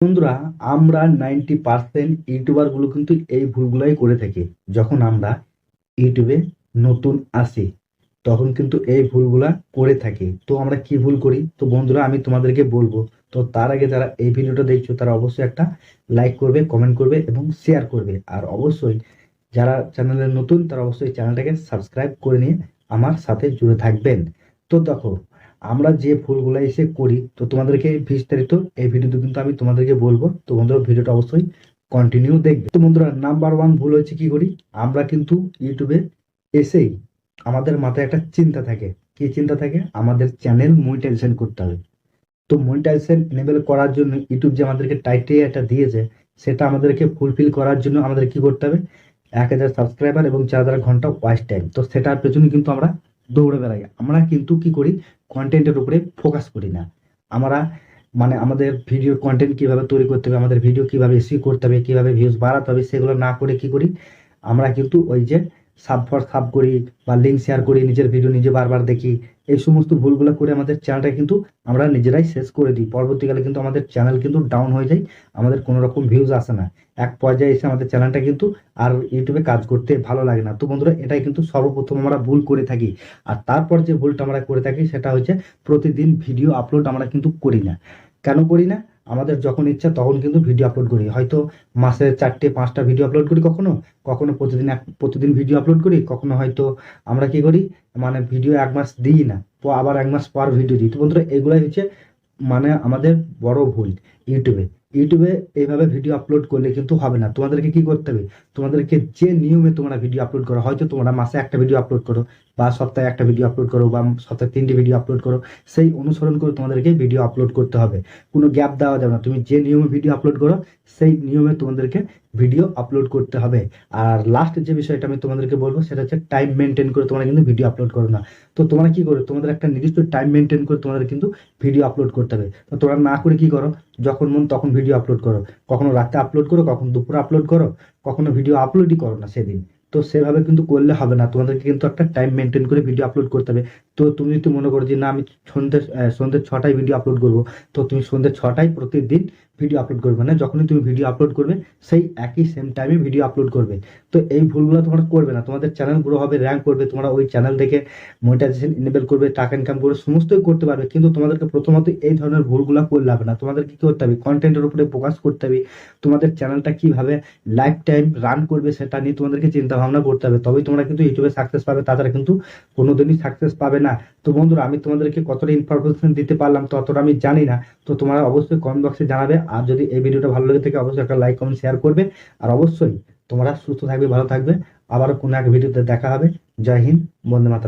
বন্ধুরা, আমরা ninety percent ইউটিউবারগুলো কিন্তু এই ভুলগুলাই করে থাকি। যখন আমরা ইউটিউবে নতুন আসি তখন কিন্তু এই ভুলগুলা করে থাকি। তো আমরা কি ভুল করি? তো বন্ধুরা, আমি তোমাদেরকে বলব, তো তার আগে যারা এই ভিডিওটা দেখছ, তারা অবশ্যই একটা লাইক করবে কমেন্ট করবে এবং শেয়ার করবে। আর অবশ্যই যারা চ্যানেলে নতুন, তারা অবশ্যই চ্যানেলটাকে সাবস্ক্রাইব করে নিয়ে আমার সাথে জুড়ে থাকবেন। তো দেখো আমরা যে ভুলগুলো এসে করি, তো তোমাদেরকে বিস্তারিত এই ভিডিওতে কিন্তু আমি তোমাদেরকে বলব। তো বন্ধুরা, ভিডিওটা অবশ্যই কন্টিনিউ দেখবে। তো বন্ধুরা নাম্বার ওয়ান ভুল হচ্ছে কি করি? আমরা কিন্তু ইউটিউবে এসেই আমাদের মাথায় একটা চিন্তা থাকে। কি চিন্তা থাকে? আমাদের চ্যানেল মনিটাইজেশন করতে হবে। তো মনিটাইজেশন এনেবল করার জন্য ইউটিউব যে আমাদেরকে টাইটেরিয়াটা দিয়েছে, সেটা আমাদেরকে ফুলফিল করার জন্য আমাদের কি করতে হবে? এক হাজার সাবস্ক্রাইবার এবং চার হাজার ঘণ্টা ওয়াচ টাইম তো সেটার পেছনে কিন্তু আমরা দৌড়ে বেড়াই। আমরা কিন্তু কি করি কন্টেন্টের উপরে ফোকাস করি না। আমরা মানে আমাদের ভিডিও কন্টেন্ট কীভাবে তৈরি করতে হবে, আমাদের ভিডিও কীভাবে এসি করতে হবে, কীভাবে ভিউজ বাড়াতে হবে, সেগুলো না করে কি করি, আমরা কিন্তু ওই যে সাব ফর সাব করি বা লিঙ্ক শেয়ার করি, নিজের ভিডিও নিজে বারবার দেখি, এই সমস্ত ভুলগুলো করে আমাদের চ্যানেলটা কিন্তু আমরা নিজেরাই শেষ করে দিই। পরবর্তীকালে কিন্তু আমাদের চ্যানেল কিন্তু ডাউন হয়ে যায়, আমাদের কোনো রকম ভিউজ আসে না। এক পর্যায়ে এসে আমাদের চ্যানেলটা কিন্তু আর ইউটিউবে কাজ করতে ভালো লাগে না। তো বন্ধুরা, এটাই কিন্তু সর্বপ্রথম আমরা ভুল করে থাকি। আর তারপর যে ভুলটা আমরা করে থাকি, সেটা হচ্ছে প্রতিদিন ভিডিও আপলোড আমরা কিন্তু করি না। কেন করি না? আমাদের যখন ইচ্ছা তখন কিন্তু ভিডিও আপলোড করি। হয়তো মাসে চারটে, পাঁচটা ভিডিও আপলোড করি কখনো কখনো প্রতিদিন এক, প্রতিদিন ভিডিও আপলোড করি, কখনো হয়তো আমরা কি করি মানে ভিডিও এক মাস দিই না আবার এক মাস পর ভিডিও দিই। তো বন্ধুরা, এগুলাই হচ্ছে মানে আমাদের বড় ভুল, ইউটিউবে। ইউটিউবে এইভাবে ভিডিও আপলোড করলে কিন্তু হবে না। তোমাদেরকে কি করতে হবে? তোমাদেরকে যে নিয়মে তোমরা ভিডিও আপলোড করো, হয়তো তোমরা মাসে একটা ভিডিও আপলোড করো, বা সপ্তাহে একটা ভিডিও আপলোড করো, বা সপ্তাহে তিনটি ভিডিও আপলোড করো, সেই অনুসরণ করে তোমাদেরকে ভিডিও আপলোড করতে হবে। কোনো গ্যাপ দেওয়া যাবে না। তুমি যে নিয়মে ভিডিও আপলোড করো, সেই নিয়মে তোমাদেরকে ভিডিও আপলোড করতে হবে। আর লাস্ট যে বিষয়টা আমি তোমাদেরকে বলব, সেটা হচ্ছে টাইম মেনটেন করে তোমরা কিন্তু ভিডিও আপলোড করো না। তো তোমরা কি করো, তোমাদের একটা নির্দিষ্ট টাইম মেনটেন করে তোমাদের কিন্তু ভিডিও আপলোড করতে হবে। তো তোমরা না করে কি করো, যখন মন তখন ভিডিও আপলোড করো। কখনো রাতে আপলোড করো, কখনো দুপুরে আপলোড করো, কখনো ভিডিও আপলোডই করো না সেদিন। তো সেভাবে কিন্তু করলে হবে না। তোমাদেরকে কিন্তু একটা টাইম মেনটেন করে ভিডিও আপলোড করতে হবে। তো তুমি যদি মনে করো যে, না, আমি সন্ধ্যে সন্ধ্যে ছটায় ভিডিও আপলোড করব। তো তুমি সন্ধ্যে ছটায় প্রতিদিন ভিডিও আপলোড করবে না। যখনই তুমি ভিডিও আপলোড করবে, সেই একই সেম টাইমে ভিডিও আপলোড করবে। তো এই ভুলগুলো তোমরা করবে না। তোমাদের চ্যানেল গ্রো হবে র্যাঙ্ক করবে, তোমরা ওই চ্যানেল থেকে মনিটাইজেশন ইনেবল করবে টাকা ইনকাম করবে সমস্তই করতে পারবে। কিন্তু তোমাদেরকে প্রথমত এই ধরনের ভুলগুলো করলে হবে না। তোমাদেরকে কি করতে হবে? কন্টেন্টের উপরে ফোকাস করতে হবে। তোমাদের চ্যানেলটা কীভাবে লাইফ টাইম রান করবে সেটা নিয়ে তোমাদেরকে চিন্তা ভাবনা করতে হবে। তবেই তোমরা কিন্তু ইউটিউবে সাকসেস পাবে, তাছাড়া কিন্তু কোনোদিনই সাকসেস পাবে না। তো বন্ধুরা, আমি তোমাদেরকে কতটা ইনফরমেশন দিতে পারলাম ততটা আমি জানি না। তো তোমরা অবশ্যই কমেন্ট বক্সে জানাবে। আর যদি এই ভিডিওটা ভালো লেগে থাকে, অবশ্যই একটা লাইক কমেন্ট শেয়ার করবে আর অবশ্যই তোমরা সুস্থ থাকবে, ভালো থাকবে। আবার কোনো এক ভিডিওতে দেখা হবে। জয় হিন্দ, বন্দে মাতরম।